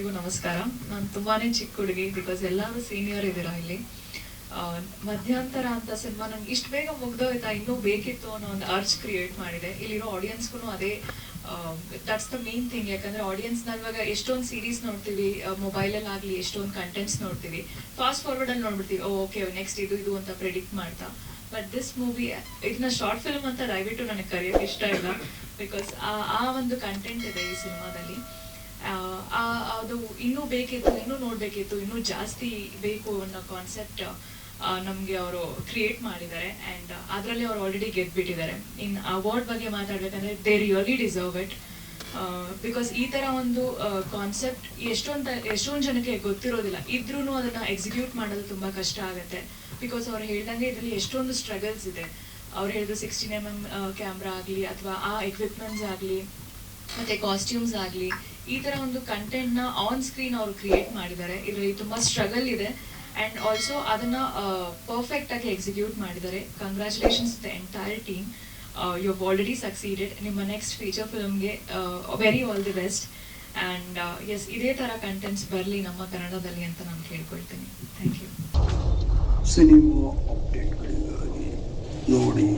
ಎಲ್ಲರಿಗೂ ನಮಸ್ಕಾರ. ನಾನು ತುಂಬಾನೇ ಚಿಕ್ಕ ಹುಡುಗಿ ಬಿಕಾಸ್ ಎಲ್ಲರೂ ಸೀನಿಯರ್ ಇದ್ದೀರಾ ಇಲ್ಲಿ. ಮಧ್ಯಂತರ ಅಂತ ಸಿನಿಮಾ ನಂಗೆ ಇಷ್ಟು ಬೇಗ ಮುಗ್ದೋಯ್ತಾ, ಇನ್ನೂ ಬೇಕಿತ್ತು ಅನ್ನೋ ಒಂದು ಅರ್ಜ್ ಕ್ರಿಯೇಟ್ ಮಾಡಿದೆ. ಇಲ್ಲಿರೋ ಆಡಿಯನ್ಸ್ಗೂ ಅದೇ ದಟ್ಸ್ ದ ಮೇನ್ ಥಿಂಗ್ ಯಾಕಂದ್ರೆ ಆಡಿಯನ್ಸ್ ನಾವು ಇವಾಗ ಎಷ್ಟೊಂದು ಸೀರೀಸ್ ನೋಡ್ತೀವಿ ಮೊಬೈಲಲ್ಲಿ ಆಗಲಿ, ಎಷ್ಟೊಂದು ಕಂಟೆಂಟ್ಸ್ ನೋಡ್ತೀವಿ. ಫಾಸ್ಟ್ ಫಾರ್ವರ್ಡ್ ಅಲ್ಲಿ ನೋಡ್ಬಿಡ್ತೀವಿ ಓಕೆ ನೆಕ್ಸ್ಟ್ ಇದು ಇದು ಅಂತ ಪ್ರೆಡಿಕ್ಟ್ ಮಾಡ್ತಾ. ಬಟ್ ದಿಸ್ ಮೂವಿ ಇದನ್ನ ಶಾರ್ಟ್ ಫಿಲ್ಮ್ ಅಂತ ದಯವಿಟ್ಟು ನನಗೆ ಕರೆಯೋಕೆ ಇಷ್ಟ ಇಲ್ಲ. ಬಿಕಾಸ್ ಆ ಒಂದು ಕಂಟೆಂಟ್ ಇದೆ ಈ ಸಿನಿಮಾದಲ್ಲಿ ಆ- ಅದು ಇನ್ನೂ ಬೇಕಿತ್ತು, ಇನ್ನೂ ನೋಡಬೇಕಿತ್ತು, ಇನ್ನೂ ಜಾಸ್ತಿ ಬೇಕು ಅನ್ನೋ ಕಾನ್ಸೆಪ್ಟ್ ನಮಗೆ ಅವರು ಕ್ರಿಯೇಟ್ ಮಾಡಿದ್ದಾರೆ. ಅಂಡ್ ಅದರಲ್ಲಿ ಅವ್ರು ಆಲ್ರೆಡಿ ಗೆದ್ಬಿಟ್ಟಿದ್ದಾರೆ. ಇನ್ ಅವಾರ್ಡ್ ಬಗ್ಗೆ ಮಾತಾಡ್ಬೇಕಂದ್ರೆ they really deserve it because ಈ ತರ ಒಂದು ಕಾನ್ಸೆಪ್ಟ್ ಎಷ್ಟೊಂದು ಎಷ್ಟೊಂದು ಜನಕ್ಕೆ ಗೊತ್ತಿರೋದಿಲ್ಲ. ಇದ್ರೂ ಅದನ್ನ ಎಕ್ಸಿಕ್ಯೂಟ್ ಮಾಡೋದು ತುಂಬಾ ಕಷ್ಟ ಆಗುತ್ತೆ. ಬಿಕಾಸ್ ಅವ್ರು ಹೇಳ್ದಂಗೆ ಇದರಲ್ಲಿ ಎಷ್ಟೊಂದು ಸ್ಟ್ರಗಲ್ಸ್ ಇದೆ. ಅವ್ರು ಹೇಳಿದ್ರು ಸಿಕ್ಸ್ಟೀನ್ ಎಂ ಎಂ ಕ್ಯಾಮ್ರಾ ಆಗಲಿ, ಅಥವಾ ಆ ಎಕ್ವಿಪ್ಮೆಂಟ್ಸ್ ಆಗಲಿ, ಮತ್ತೆ ಕಾಸ್ಟ್ಯೂಮ್ಸ್ ಆಗಲಿ ಈ ತರ ಒಂದು ಕಂಟೆಂಟ್ನ ಆನ್ ಸ್ಕ್ರೀನ್ ಅವರು ಕ್ರಿಯೇಟ್ ಮಾಡಿದ್ದಾರೆ. ಇದರಲ್ಲಿ ತುಂಬಾ ಸ್ಟ್ರಗಲ್ ಇದೆ. ಅಂಡ್ ಆಲ್ಸೋ ಅದನ್ನ ಪರ್ಫೆಕ್ಟ್ ಆಗಿ ಎಕ್ಸಿಕ್ಯೂಟ್ ಮಾಡಿದ್ದಾರೆ. Congratulations the entire team you have already succeeded ನಿಮ್ಮ next feature ಫಿಲ್ಮ್ಗೆ very all the best and yes ಇದೇ ತರ ಕಂಟೆಂಟ್ಸ್ ಬರಲಿ ನಮ್ಮ ಕನ್ನಡದಲ್ಲಿ ಅಂತ ನಾನು ಕೇಳ್ಕೊಳ್ತೀನಿ. ಥ್ಯಾಂಕ್ ಯು ಸಿನಿಮಾ ಅಪ್ಡೇಟ್ಗಳಿಗಾಗಿ ನೋಡಿ